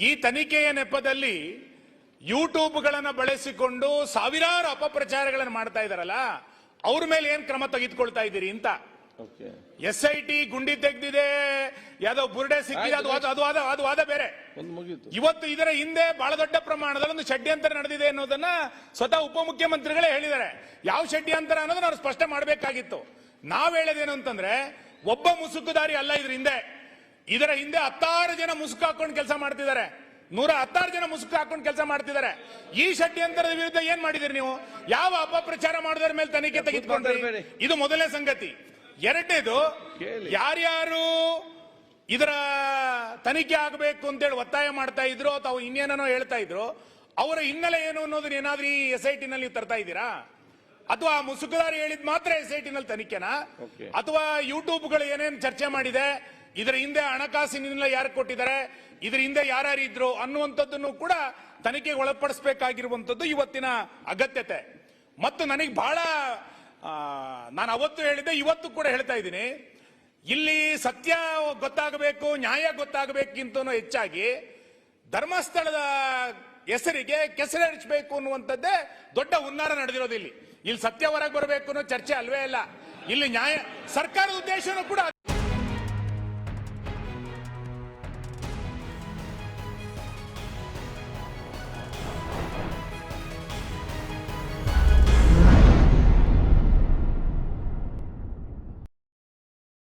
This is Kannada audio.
ಈ ತನಿಖೆಯ ನೆಪದಲ್ಲಿ ಯೂಟ್ಯೂಬ್ಗಳನ್ನು ಬಳಸಿಕೊಂಡು ಸಾವಿರಾರು ಅಪಪ್ರಚಾರಗಳನ್ನು ಮಾಡ್ತಾ ಇದಾರಲ್ಲ ಅವ್ರ ಮೇಲೆ ಏನ್ ಕ್ರಮ ತೆಗೆದುಕೊಳ್ತಾ ಇದ್ದೀರಿ ಅಂತ? ಎಸ್ ಐ ಟಿ ಗುಂಡಿ ತೆಗ್ದಿದೆ ಯಾವ್ದೋ ಬುರ್ಡೆ ಸಿಕ್ಕಿದೆ ಅದು ಅದು ವಾದ ಅದು ವಾದ ಬೇರೆ. ಇವತ್ತು ಇದರ ಹಿಂದೆ ಬಹಳ ದೊಡ್ಡ ಪ್ರಮಾಣದಲ್ಲಿ ಒಂದು ಷಡ್ಯಂತರ ನಡೆದಿದೆ ಅನ್ನೋದನ್ನ ಸ್ವತಃ ಉಪಮುಖ್ಯಮಂತ್ರಿಗಳೇ ಹೇಳಿದ್ದಾರೆ. ಯಾವ ಷಡ್ಯಂತರ ಅನ್ನೋದನ್ನ ಅವ್ರು ಸ್ಪಷ್ಟ ಮಾಡಬೇಕಾಗಿತ್ತು. ನಾವ್ ಹೇಳೋದೇನು ಅಂತಂದ್ರೆ ಒಬ್ಬ ಮುಸುಕುದಾರಿ ಅಲ್ಲ ಇದ್ರ ಹಿಂದೆ ಇದರ ಹಿಂದೆ ಹತ್ತಾರು ಜನ ಮುಸುಕು ಹಾಕೊಂಡು ಕೆಲಸ ಮಾಡ್ತಿದ್ದಾರೆ. ನೂರ ಹತ್ತಾರು ಜನ ಮುಸುಕು ಹಾಕೊಂಡು ಕೆಲಸ ಮಾಡ್ತಿದ್ದಾರೆ. ಈ ಷಡ್ಯಂತರದ ವಿರುದ್ಧ ಏನ್ ಮಾಡಿದಿರಿ ನೀವು? ಯಾವ ಅಪಪ್ರಚಾರ ಮಾಡಿದ್ರ ಮೇಲೆ ತನಿಖೆ ತೆಗೆದುಕೊಂಡ್ರಿ? ಇದು ಮೊದಲನೇ ಸಂಗತಿ. ಎರಡನೇದು. ಯಾರ್ಯಾರು ಇದರ ತನಿಖೆ ಆಗಬೇಕು ಅಂತೇಳಿ ಒತ್ತಾಯ ಮಾಡ್ತಾ ಇದ್ರು ಅಥವಾ ಇನ್ನೇನೋ ಹೇಳ್ತಾ ಇದ್ರು ಅವರ ಹಿನ್ನೆಲೆ ಏನು ಅನ್ನೋದನ್ನ ಏನಾದ್ರೂ ಈ ಎಸ್ ಐ ಟಿನಲ್ಲಿ ತರ್ತಾ ಇದ್ದೀರಾ? ಅಥವಾ ಮುಸುಕುದಾರಿ ಹೇಳಿದ್ ಮಾತ್ರ ಎಸ್ ಐ ಟಿನಲ್ಲಿ ತನಿಖೆನಾ. ಅಥವಾ ಯೂಟ್ಯೂಬ್ಗಳು ಏನೇನು ಚರ್ಚೆ ಮಾಡಿದೆ? ಇದರ ಹಿಂದೆ ಹಣಕಾಸಿನಿಂದ ಯಾರು ಕೊಟ್ಟಿದ್ದಾರೆ, ಇದರ ಹಿಂದೆ ಯಾರ್ಯಾರು ಇದ್ರು ಅನ್ನುವಂಥದ್ದನ್ನು ಕೂಡ ತನಿಖೆಗೆ ಒಳಪಡಿಸಬೇಕಾಗಿರುವಂಥದ್ದು ಇವತ್ತಿನ ಅಗತ್ಯತೆ. ಮತ್ತು ನನಗೆ ಬಹಳ ನಾನು ಅವತ್ತು ಹೇಳಿದೆ ಇವತ್ತು ಕೂಡ ಹೇಳ್ತಾ ಇದ್ದೀನಿ. ಇಲ್ಲಿ ಸತ್ಯ ಗೊತ್ತಾಗಬೇಕು, ನ್ಯಾಯ ಗೊತ್ತಾಗಬೇಕಿಂತ ಹೆಚ್ಚಾಗಿ ಧರ್ಮಸ್ಥಳದ ಹೆಸರಿಗೆ ಕೆಸರರಿಸಬೇಕು ಅನ್ನುವಂಥದ್ದೇ ದೊಡ್ಡ ಹುನ್ನಾರ ನಡೆದಿರೋದು ಇಲ್ಲಿ. ಇಲ್ಲಿ ಸತ್ಯ ಹೊರಗೆ ಬರಬೇಕು ಅನ್ನೋ ಚರ್ಚೆ ಅಲ್ವೇ ಇಲ್ಲ. ಇಲ್ಲಿ ನ್ಯಾಯ, ಸರ್ಕಾರದ ಉದ್ದೇಶನೂ ಕೂಡ